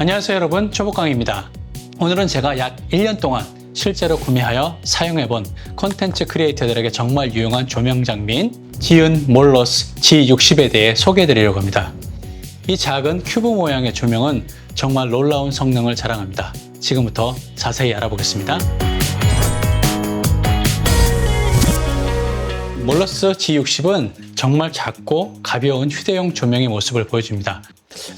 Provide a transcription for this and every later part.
안녕하세요 여러분 초보강입니다. 오늘은 제가 약 1년 동안 실제로 구매하여 사용해본 콘텐츠 크리에이터들에게 정말 유용한 조명 장비인 지은 몰러스 G60에 대해 소개해드리려고 합니다. 이 작은 큐브 모양의 조명은 정말 놀라운 성능을 자랑합니다. 지금부터 자세히 알아보겠습니다. 몰러스 G60은 정말 작고 가벼운 휴대용 조명의 모습을 보여줍니다.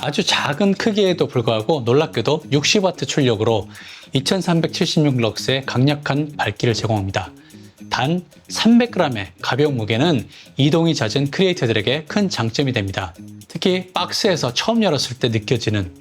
아주 작은 크기에도 불구하고 놀랍게도 60W 출력으로 2376럭스의 강력한 밝기를 제공합니다. 단 300g의 가벼운 무게는 이동이 잦은 크리에이터들에게 큰 장점이 됩니다. 특히 박스에서 처음 열었을 때 느껴지는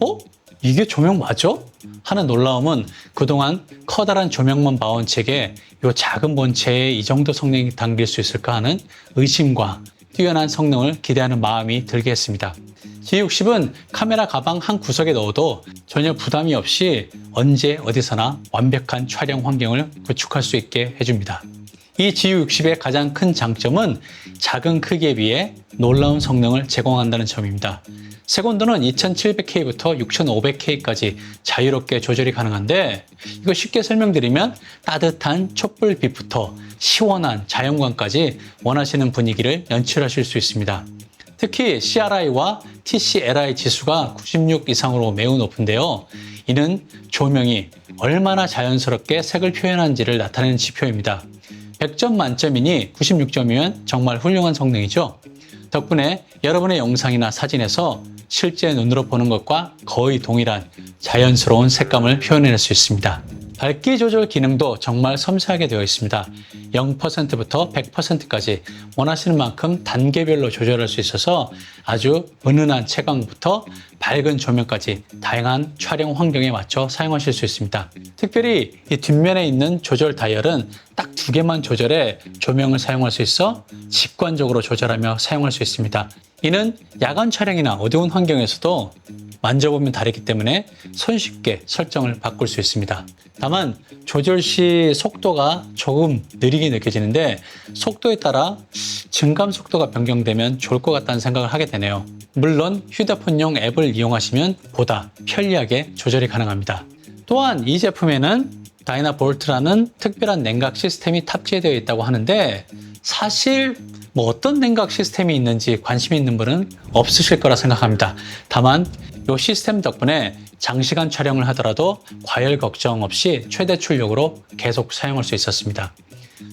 어? 이게 조명 맞아? 하는 놀라움은 그동안 커다란 조명만 봐온 책에 이 작은 본체에 이 정도 성능이 담길 수 있을까 하는 의심과 뛰어난 성능을 기대하는 마음이 들게 했습니다. G60은 카메라 가방 한 구석에 넣어도 전혀 부담이 없이 언제 어디서나 완벽한 촬영 환경을 구축할 수 있게 해줍니다. 이 G60의 가장 큰 장점은 작은 크기에 비해 놀라운 성능을 제공한다는 점입니다. 세곤도는 2700K부터 6500K까지 자유롭게 조절이 가능한데 이거 쉽게 설명드리면 따뜻한 촛불빛부터 시원한 자연광까지 원하시는 분위기를 연출하실 수 있습니다. 특히 CRI와 TCLI 지수가 96 이상으로 매우 높은데요. 이는 조명이 얼마나 자연스럽게 색을 표현한지를 나타내는 지표입니다. 100점 만점이니 96점이면 정말 훌륭한 성능이죠. 덕분에 여러분의 영상이나 사진에서 실제 눈으로 보는 것과 거의 동일한 자연스러운 색감을 표현해낼 수 있습니다. 밝기 조절 기능도 정말 섬세하게 되어 있습니다. 0%부터 100%까지 원하시는 만큼 단계별로 조절할 수 있어서 아주 은은한 채광부터 밝은 조명까지 다양한 촬영 환경에 맞춰 사용하실 수 있습니다. 특별히 이 뒷면에 있는 조절 다이얼은 딱 두 개만 조절해 조명을 사용할 수 있어 직관적으로 조절하며 사용할 수 있습니다. 이는 야간 촬영이나 어두운 환경에서도 만져보면 다르기 때문에 손쉽게 설정을 바꿀 수 있습니다. 다만 조절 시 속도가 조금 느리게 느껴지는데 속도에 따라 증감 속도가 변경되면 좋을 것 같다는 생각을 하게 되네요. 물론 휴대폰용 앱을 이용하시면 보다 편리하게 조절이 가능합니다. 또한 이 제품에는 다이나볼트라는 특별한 냉각 시스템이 탑재되어 있다고 하는데 사실 뭐 어떤 냉각 시스템이 있는지 관심 있는 분은 없으실 거라 생각합니다. 다만 이 시스템 덕분에 장시간 촬영을 하더라도 과열 걱정 없이 최대 출력으로 계속 사용할 수 있었습니다.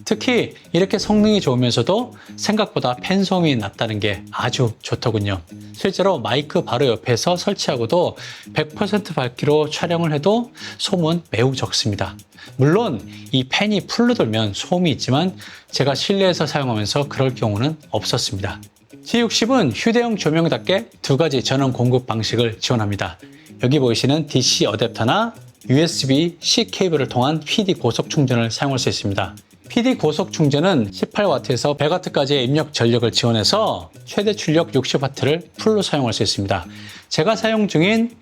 특히 이렇게 성능이 좋으면서도 생각보다 팬소음이 낮다는 게 아주 좋더군요. 실제로 마이크 바로 옆에서 설치하고도 100% 밝기로 촬영을 해도 소음은 매우 적습니다. 물론 이 팬이 풀로 돌면 소음이 있지만 제가 실내에서 사용하면서 그럴 경우는 없었습니다. G60은 휴대용 조명답게 두 가지 전원 공급 방식을 지원합니다. 여기 보이시는 DC 어댑터나 USB-C 케이블을 통한 PD 고속 충전을 사용할 수 있습니다. PD 고속 충전은 18W에서 100W까지의 입력 전력을 지원해서 최대 출력 60W를 풀로 사용할 수 있습니다. 제가 사용 중인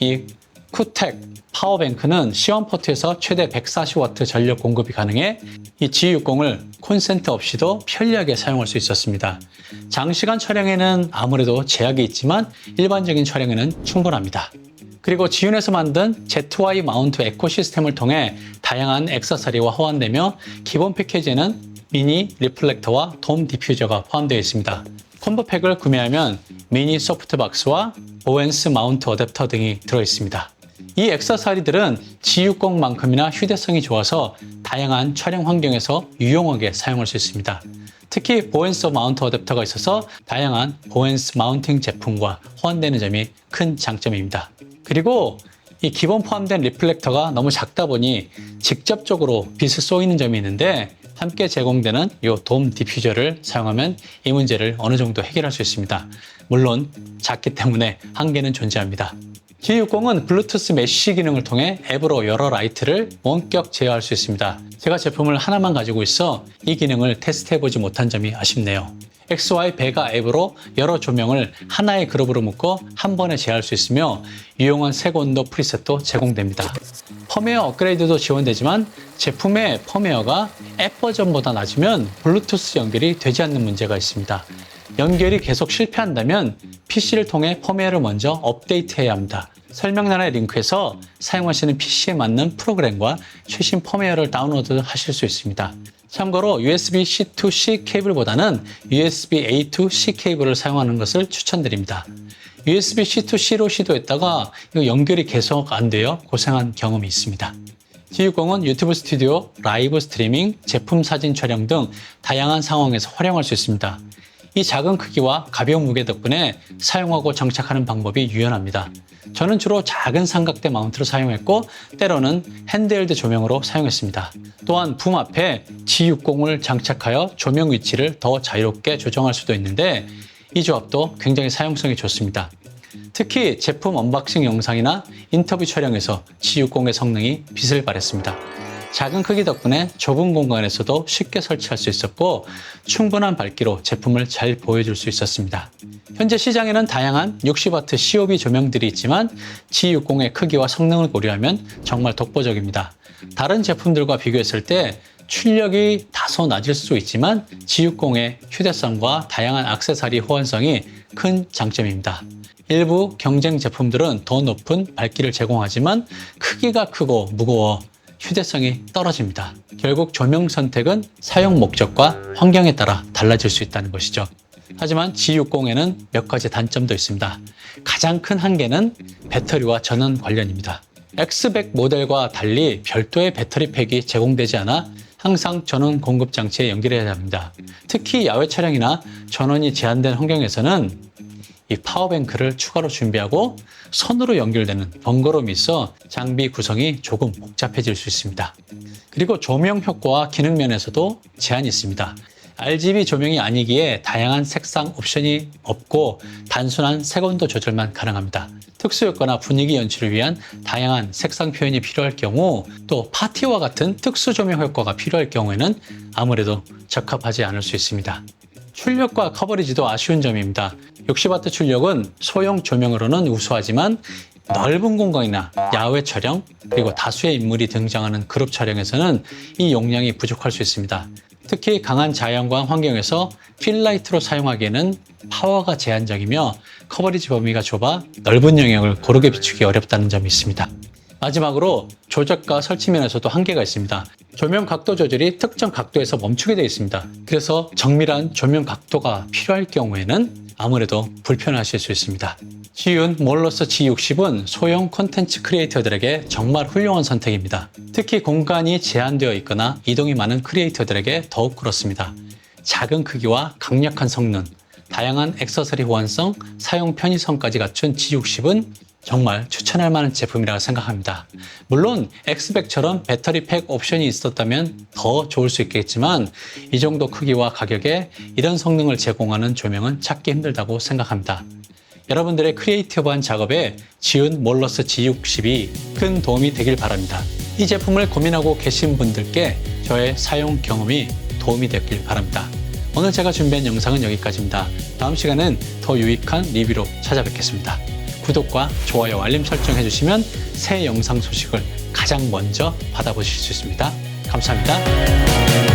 이 쿠텍 파워뱅크는 시원 포트에서 최대 140W 전력 공급이 가능해 이 G60을 콘센트 없이도 편리하게 사용할 수 있었습니다. 장시간 촬영에는 아무래도 제약이 있지만 일반적인 촬영에는 충분합니다. 그리고 지윤에서 만든 ZY 마운트 에코 시스템을 통해 다양한 액세서리와 호환되며 기본 패키지에는 미니 리플렉터와 돔 디퓨저가 포함되어 있습니다. 콤보팩을 구매하면 미니 소프트박스와 오웬스 마운트 어댑터 등이 들어있습니다. 이 액세서리들은 G60만큼이나 휴대성이 좋아서 다양한 촬영 환경에서 유용하게 사용할 수 있습니다. 특히 보엔스 마운트 어댑터가 있어서 다양한 보엔스 마운팅 제품과 호환되는 점이 큰 장점입니다. 그리고 이 기본 포함된 리플렉터가 너무 작다 보니 직접적으로 빛을 쏘이는 점이 있는데 함께 제공되는 이 돔 디퓨저를 사용하면 이 문제를 어느 정도 해결할 수 있습니다. 물론 작기 때문에 한계는 존재합니다. G60은 블루투스 메쉬 기능을 통해 앱으로 여러 라이트를 원격 제어할 수 있습니다. 제가 제품을 하나만 가지고 있어 이 기능을 테스트해보지 못한 점이 아쉽네요. XY 배가 앱으로 여러 조명을 하나의 그룹으로 묶어 한 번에 제어할 수 있으며 유용한 색 온도 프리셋도 제공됩니다. 펌웨어 업그레이드도 지원되지만 제품의 펌웨어가 앱 버전보다 낮으면 블루투스 연결이 되지 않는 문제가 있습니다. 연결이 계속 실패한다면 PC를 통해 펌웨어를 먼저 업데이트해야 합니다. 설명란의 링크에서 사용하시는 PC에 맞는 프로그램과 최신 펌웨어를 다운로드 하실 수 있습니다. 참고로 USB-C to C 케이블보다는 USB-A to C 케이블을 사용하는 것을 추천드립니다. USB-C to C로 시도했다가 연결이 계속 안 돼요. 고생한 경험이 있습니다. G60은 유튜브 스튜디오, 라이브 스트리밍, 제품 사진 촬영 등 다양한 상황에서 활용할 수 있습니다. 이 작은 크기와 가벼운 무게 덕분에 사용하고 장착하는 방법이 유연합니다. 저는 주로 작은 삼각대 마운트로 사용했고 때로는 핸드헬드 조명으로 사용했습니다. 또한 붐 앞에 G60을 장착하여 조명 위치를 더 자유롭게 조정할 수도 있는데 이 조합도 굉장히 사용성이 좋습니다. 특히 제품 언박싱 영상이나 인터뷰 촬영에서 G60의 성능이 빛을 발했습니다. 작은 크기 덕분에 좁은 공간에서도 쉽게 설치할 수 있었고 충분한 밝기로 제품을 잘 보여줄 수 있었습니다. 현재 시장에는 다양한 60W COB 조명들이 있지만 G60의 크기와 성능을 고려하면 정말 독보적입니다. 다른 제품들과 비교했을 때 출력이 다소 낮을 수 있지만 G60의 휴대성과 다양한 액세서리 호환성이 큰 장점입니다. 일부 경쟁 제품들은 더 높은 밝기를 제공하지만 크기가 크고 무거워 휴대성이 떨어집니다. 결국 조명 선택은 사용 목적과 환경에 따라 달라질 수 있다는 것이죠. 하지만 G60에는 몇 가지 단점도 있습니다. 가장 큰 한계는 배터리와 전원 관련입니다. X100 모델과 달리 별도의 배터리 팩이 제공되지 않아 항상 전원 공급 장치에 연결해야 합니다. 특히 야외 촬영이나 전원이 제한된 환경에서는 이 파워뱅크를 추가로 준비하고 선으로 연결되는 번거로움이 있어 장비 구성이 조금 복잡해질 수 있습니다. 그리고 조명 효과와 기능 면에서도 제한이 있습니다. RGB 조명이 아니기에 다양한 색상 옵션이 없고 단순한 색온도 조절만 가능합니다. 특수 효과나 분위기 연출을 위한 다양한 색상 표현이 필요할 경우 또 파티와 같은 특수 조명 효과가 필요할 경우에는 아무래도 적합하지 않을 수 있습니다. 출력과 커버리지도 아쉬운 점입니다. 60W 출력은 소형 조명으로는 우수하지만 넓은 공간이나 야외 촬영 그리고 다수의 인물이 등장하는 그룹 촬영에서는 이 용량이 부족할 수 있습니다. 특히 강한 자연광 환경에서 필라이트로 사용하기에는 파워가 제한적이며 커버리지 범위가 좁아 넓은 영역을 고르게 비추기 어렵다는 점이 있습니다. 마지막으로 조작과 설치 면에서도 한계가 있습니다. 조명 각도 조절이 특정 각도에서 멈추게 되어 있습니다. 그래서 정밀한 조명 각도가 필요할 경우에는 아무래도 불편하실 수 있습니다. 쉬운 몰러스 G60은 소형 콘텐츠 크리에이터들에게 정말 훌륭한 선택입니다. 특히 공간이 제한되어 있거나 이동이 많은 크리에이터들에게 더욱 그렇습니다. 작은 크기와 강력한 성능, 다양한 액세서리 호환성, 사용 편의성까지 갖춘 G60은 정말 추천할 만한 제품이라고 생각합니다. 물론 X백처럼 배터리 팩 옵션이 있었다면 더 좋을 수 있겠지만 이 정도 크기와 가격에 이런 성능을 제공하는 조명은 찾기 힘들다고 생각합니다. 여러분들의 크리에이티브한 작업에 지운 몰러스 G60이 큰 도움이 되길 바랍니다. 이 제품을 고민하고 계신 분들께 저의 사용 경험이 도움이 됐길 바랍니다. 오늘 제가 준비한 영상은 여기까지입니다. 다음 시간엔 더 유익한 리뷰로 찾아뵙겠습니다. 구독과 좋아요, 알림 설정 해주시면 새 영상 소식을 가장 먼저 받아보실 수 있습니다. 감사합니다.